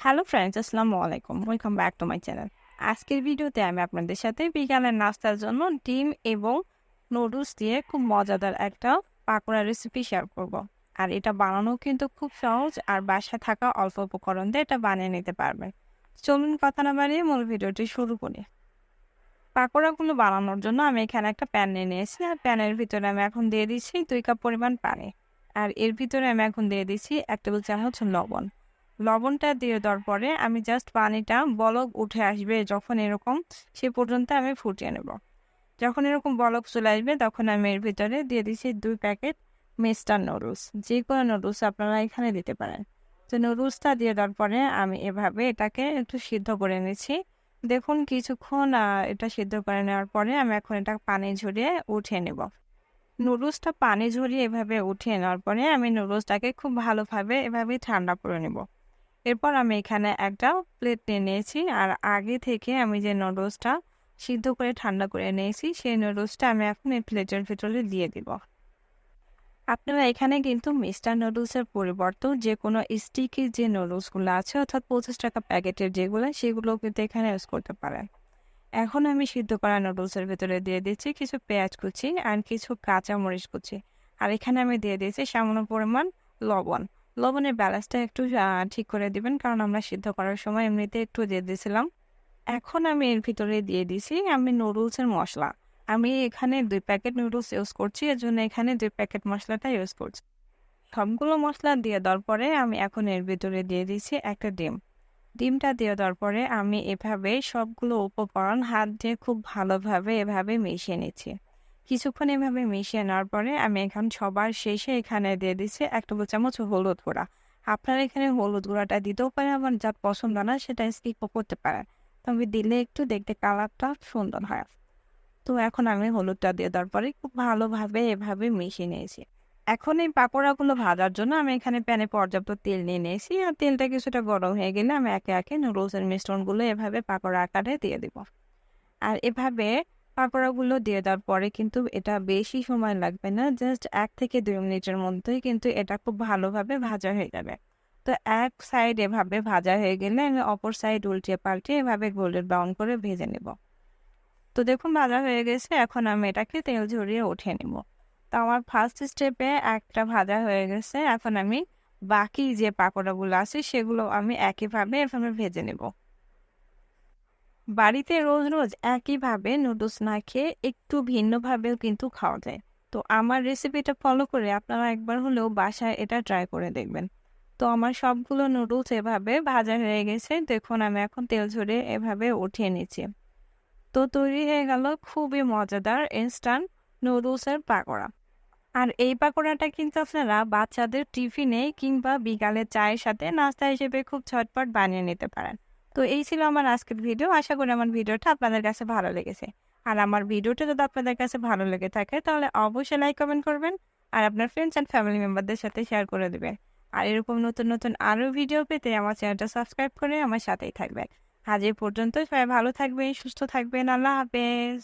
Hello friends আসসালামু আলাইকুম welcome back to my channel আজকের ভিডিওতে আমি আপনাদের সাথে বিকালের নাস্তার জন্য ডিম এবং নুডলস দিয়ে খুব মজাদার একটা পাকোড়া রেসিপি শেয়ার করব। আর এটা বানানো কিন্তু খুব সহজ, আর বাসায় থাকা অল্প উপকরণ দিয়ে এটা বানিয়ে নিতে পারবেন। চলুন কথা না বাড়িয়ে মূল ভিডিওটি শুরু করি। পাকোড়াগুলো বানানোর জন্য আমি এখানে একটা প্যান নিয়ে নিয়েছি, আর প্যানের ভিতরে আমি এখন দিয়ে দিচ্ছি দুই কাপ পরিমাণ পানি। আর এর ভিতরে আমি এখন দিয়ে দিচ্ছি এক টেবিল চামচ লবণ। লবণটা দিয়ে দেওয়ার পরে আমি জাস্ট পানিটা বলক উঠে আসবে যখন এরকম, সে পর্যন্ত আমি ফুটিয়ে নেব। যখন এরকম বলক চলে আসবে তখন আমি এর ভিতরে দিয়ে দিচ্ছি দুই প্যাকেট মিস্টার নুডলস, যে কোনো নুডলস আপনারা এখানে দিতে পারেন। তো নুডলসটা দিয়ে দেওয়ার পরে আমি এভাবে এটাকে একটু সিদ্ধ করে নিচ্ছি। দেখুন কিছুক্ষণ এটা সিদ্ধ করে নেওয়ার পরে আমি এখন এটা পানি ঝরিয়ে উঠিয়ে নেব। নুডলসটা পানি ঝরিয়ে এভাবে উঠিয়ে নেওয়ার পরে আমি নুডলসটাকে খুব ভালোভাবে এভাবে ঠান্ডা করে নেব। এরপর আমি এখানে একটা প্লেট নিয়ে নিয়েছি। আর আগে থেকে আমি যে নুডলসটা সিদ্ধ করে ঠান্ডা করে নিয়েছি, সেই নুডলসটা আমি এখন এই প্লেটের ভিতরে দিয়ে দিব। আপনারা এখানে কিন্তু মিস্টার নুডলসের পরিবর্তে যে কোনো স্টিকি যে নুডলসগুলো আছে, অর্থাৎ পঁচিশ টাকা প্যাকেটের যেগুলো সেগুলো কিন্তু এখানে ইউজ করতে পারেন। এখন আমি সিদ্ধ করা নুডলসের ভিতরে দিয়ে দিচ্ছি কিছু পেঁয়াজ কুচি আর কিছু কাঁচা মরিচ কুচি। আর এখানে আমি দিয়ে দিয়েছি সামান্য পরিমাণ লবণ। লবণের ব্যালেন্সটা একটু ঠিক করে দিবেন, কারণ আমরা সিদ্ধ করার সময় এমনিতে একটু দিয়ে দিয়েছিলাম। এখন আমি এর ভিতরে দিয়ে দিছি আমি নুডলসের মশলা। আমি এখানে দুই প্যাকেট নুডলস ইউজ করছি এর জন্য এখানে দুই প্যাকেট মশলাটা ইউজ করছি। সবগুলো মশলা দিয়ে দেওয়ার পরে আমি এখন এর ভিতরে দিয়ে দিচ্ছি একটা ডিম। ডিমটা দিয়ে দেওয়ার পরে আমি এভাবে সবগুলো উপকরণ হাত দিয়ে খুব ভালোভাবে এভাবে মিশিয়ে নিচ্ছি। কিছুক্ষণ এভাবে মিশিয়ে নেওয়ার পরে আমি এখন সবার শেষে এখানে দিয়ে দিচ্ছি এক টেবিল চামচ হলুদ গুঁড়া। আপনারা এখানে হলুদ গুঁড়াটা দিতেও পারেন আমার যা পছন্দ না সেটা স্কিপও করতে পারেন। তবে দিলে একটু দেখতে কালারটা সুন্দর হয়। তো এখন আমি হলুদটা দিয়ে দেওয়ার পরে খুব ভালোভাবে এভাবে মিশিয়ে নিয়েছি। এখন এই পাকোড়াগুলো ভাজার জন্য আমি এখানে প্যানে পর্যাপ্ত তেল নিয়ে নিয়েছি, আর তেলটা কিছুটা গরম হয়ে গেলে আমি একে একে নুডলসের মিশ্রণগুলো এভাবে পাকোড়া আকারে দিয়ে দিব। আর এভাবে পাকোড়াগুলো দিয়ে দেওয়ার পরে কিন্তু এটা বেশি সময় লাগবে না জাস্ট এক থেকে দুই মিনিটের মধ্যেই কিন্তু এটা খুব ভালোভাবে ভাজা হয়ে যাবে। তো এক সাইড এভাবে ভাজা হয়ে গেলে আমি অপর সাইড উল্টিয়ে পাল্টে এভাবে গোল্ডেন ব্রাউন করে ভেজে নেব। তো দেখুন, ভাজা হয়ে গেছে, এখন আমি এটাকে তেল ঝরিয়ে উঠে নেব। তো আমার ফার্স্ট স্টেপে একটা ভাজা হয়ে গেছে, এখন আমি বাকি যে পাকোড়াগুলো আছে সেগুলো আমি একইভাবে এভাবে ভেজে নেব। বাড়িতে রোজ রোজ একইভাবে নুডলস না খেয়ে একটু ভিন্নভাবেও কিন্তু খাওয়া যায়। তো আমার রেসিপিটা ফলো করে আপনারা একবার হলেও বাসায় এটা ট্রাই করে দেখবেন। তো আমার সবগুলো নুডলস এভাবে ভাজা হয়ে গেছে। দেখুন, আমি এখন তেল ঝরে এভাবে উঠিয়ে নিচ্ছি। তো তৈরি হয়ে গেল খুবই মজাদার ইনস্ট্যান্ট নুডলসের পাকোড়া। আর এই পাকোড়াটা কিন্তু আপনারা বাচ্চাদের টিফিনে কিংবা বিকালে চায়ের সাথে নাস্তা হিসেবে খুব ছটপট বানিয়ে নিতে পারেন। তো এই ছিল আমার আজকের ভিডিও। আশা করি আমার ভিডিওটা আপনাদের কাছে ভালো লেগেছে। আর আমার ভিডিওটা যদি আপনাদের কাছে ভালো লেগে থাকে, তাহলে অবশ্যই লাইক, কমেন্ট করবেন আর আপনার ফ্রেন্ডস অ্যান্ড ফ্যামিলি মেম্বারদের সাথে শেয়ার করে দেবেন। আর এরকম নতুন নতুন আরও ভিডিও পেতে আমার চ্যানেলটা সাবস্ক্রাইব করে আমার সাথেই থাকবেন। আজ এই পর্যন্ত সবাই ভালো থাকবেন, সুস্থ থাকবেন। আল্লাহ হাফেজ।